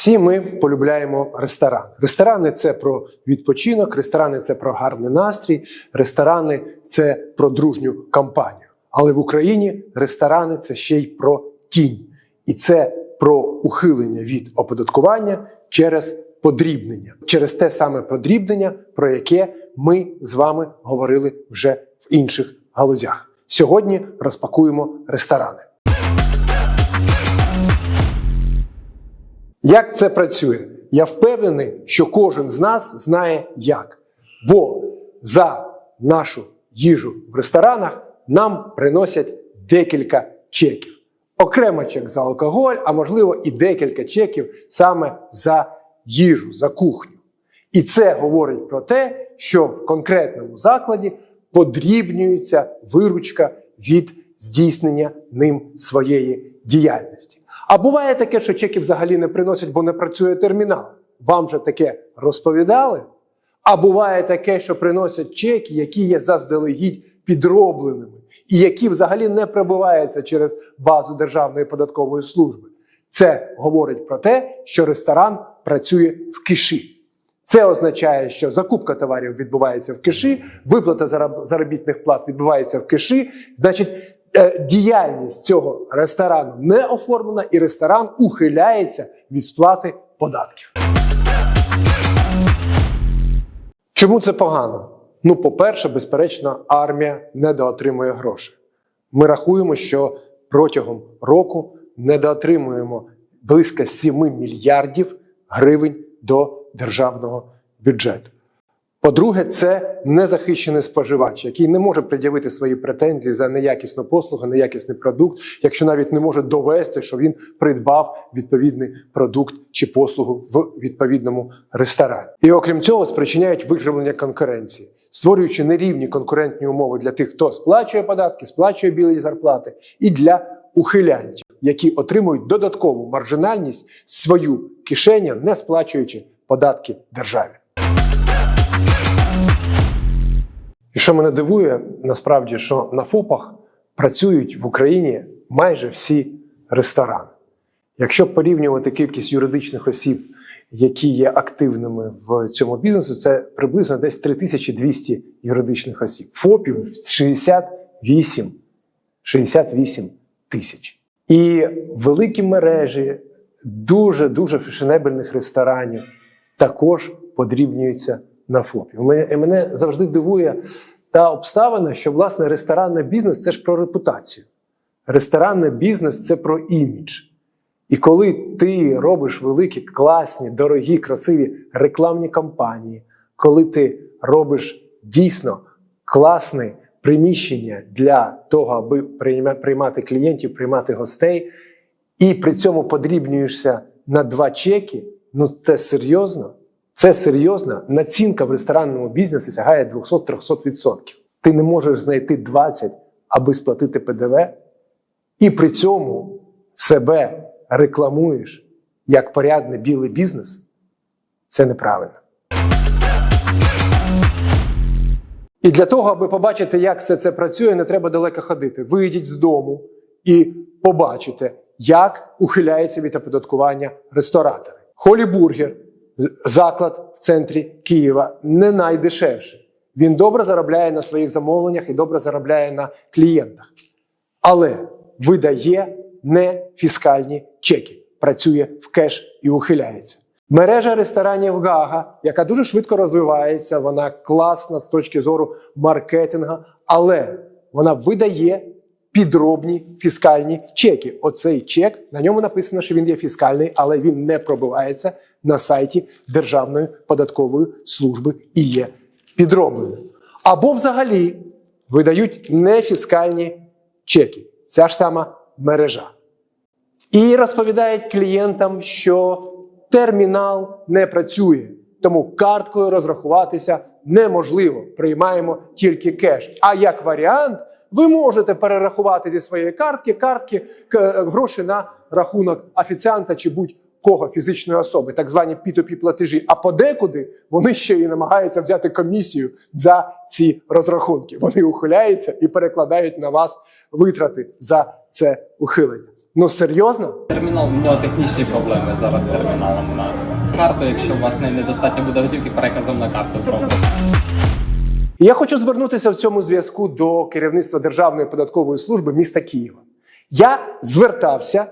Всі ми полюбляємо ресторан. Ресторани це про відпочинок, ресторани це про гарний настрій, ресторани це про дружню кампанію. Але в Україні ресторани це ще й про тінь. І це про ухилення від оподаткування через подрібнення, через те саме подрібнення, про яке ми з вами говорили вже в інших галузях. Сьогодні розпакуємо ресторани. Як це працює? Я впевнений, що кожен з нас знає як. Бо за нашу їжу в ресторанах нам приносять декілька чеків. Окремо чек за алкоголь, а можливо і декілька чеків саме за їжу, за кухню. І це говорить про те, що в конкретному закладі подрібнюється виручка від здійснення ним своєї діяльності. А буває таке, що чеки взагалі не приносять, бо не працює термінал. Вам же таке розповідали? А буває таке, що приносять чеки, які є заздалегідь підробленими, і які взагалі не пробиваються через базу Державної податкової служби. Це говорить про те, що ресторан працює в киші. Це означає, що закупка товарів відбувається в киші, виплата заробітних плат відбувається в киші. Значить, діяльність цього ресторану не оформлена, і ресторан ухиляється від сплати податків. Чому це погано? Ну, по-перше, безперечно, армія недоотримує грошей. Ми рахуємо, що протягом року недоотримуємо близько 7 мільярдів гривень до державного бюджету. По-друге, це незахищений споживач, який не може пред'явити свої претензії за неякісну послугу, неякісний продукт, якщо навіть не може довести, що він придбав відповідний продукт чи послугу в відповідному ресторані. І окрім цього, спричиняють викривлення конкуренції, створюючи нерівні конкурентні умови для тих, хто сплачує податки, сплачує білі зарплати, і для ухилянтів, які отримують додаткову маржинальність свою кишеню, не сплачуючи податки державі. І що мене дивує, насправді, що на ФОПах працюють в Україні майже всі ресторани. Якщо порівнювати кількість юридичних осіб, які є активними в цьому бізнесі, це приблизно десь 3200 юридичних осіб. ФОПів 68, 68 тисяч. І великі мережі дуже дуже фешенебельних ресторанів також подрібнюються на ФОПі. Мене, мене завжди дивує та обставина, що власне ресторанний бізнес це ж про репутацію. Ресторанний бізнес це про імідж. І коли ти робиш великі, класні, дорогі, красиві рекламні кампанії, коли ти робиш дійсно класне приміщення для того, аби приймати клієнтів, приймати гостей, і при цьому подрібнюєшся на два чеки, ну це серйозно. Це серйозна націнка в ресторанному бізнесі сягає 200-300%. Ти не можеш знайти 20, аби сплатити ПДВ, і при цьому себе рекламуєш як порядний білий бізнес. Це неправильно. І для того, аби побачити, як все це працює, не треба далеко ходити. Вийдіть з дому і побачите, як ухиляється від оподаткування ресторатори. Холібургер заклад в центрі Києва не найдешевший. Він добре заробляє на своїх замовленнях і добре заробляє на клієнтах. Але видає не фіскальні чеки, працює в кеш і ухиляється. Мережа ресторанів Гага, яка дуже швидко розвивається, вона класна з точки зору маркетингу, але вона видає підробні фіскальні чеки. Оцей чек на ньому написано, що він є фіскальний, але він не пробивається на сайті Державної податкової служби і є підробленим. Або взагалі видають нефіскальні чеки. Ця ж сама мережа. І розповідають клієнтам, що термінал не працює, тому карткою розрахуватися неможливо. Приймаємо тільки кеш. А як варіант, ви можете перерахувати зі своєї картки картки к- гроші на рахунок офіціанта чи будь-кого фізичної особи, так звані P2P платежі. А подекуди вони ще й намагаються взяти комісію за ці розрахунки. Вони ухиляються і перекладають на вас витрати за це ухилення. Ну серйозно? Термінал, в нього технічні проблеми зараз з терміналом у нас. Карту, якщо у вас не недостатньо буде готівки, переказом на карту зробимо. Я хочу звернутися в цьому зв'язку до керівництва Державної податкової служби міста Києва. Я звертався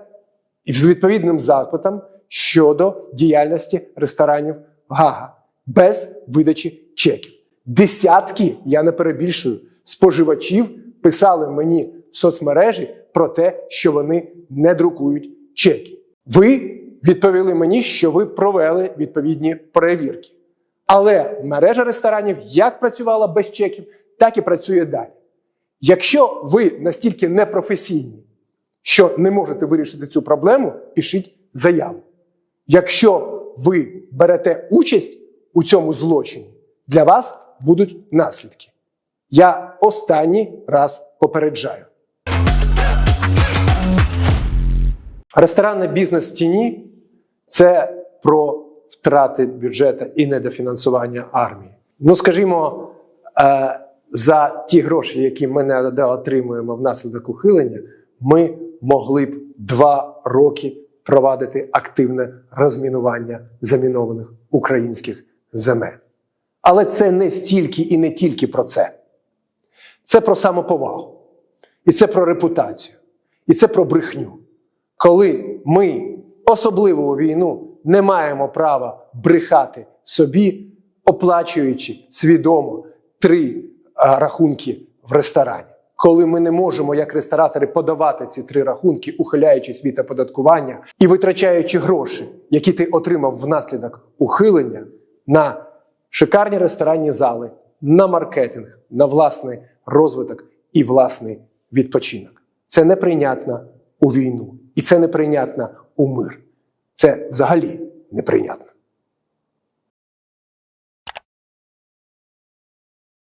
з відповідним запитом щодо діяльності ресторанів Гага без видачі чеків. Десятки, я не перебільшую, споживачів писали мені в соцмережі про те, що вони не друкують чеки. Ви відповіли мені, що ви провели відповідні перевірки. Але мережа ресторанів як працювала без чеків, так і працює далі. Якщо ви настільки непрофесійні, що не можете вирішити цю проблему, пишіть заяву. Якщо ви берете участь у цьому злочині, для вас будуть наслідки. Я останній раз попереджаю. Ресторанний бізнес в тіні це про втрати бюджету і недофінансування армії. Ну, скажімо, е, за ті гроші, які ми не отримуємо внаслідок ухилення, ми могли б два роки провадити активне розмінування замінованих українських земель. Але це не стільки і не тільки про це. Це про самоповагу, і це про репутацію, і це про брехню. Коли ми, особливо у війну, не маємо права брехати собі, оплачуючи свідомо три рахунки в ресторані. Коли ми не можемо, як ресторатори, подавати ці три рахунки, ухиляючись від оподаткування і витрачаючи гроші, які ти отримав внаслідок ухилення, на шикарні ресторанні зали, на маркетинг, на власний розвиток і власний відпочинок. Це неприйнятно у війну, і це неприйнятно у мир. Це взагалі неприйнятно.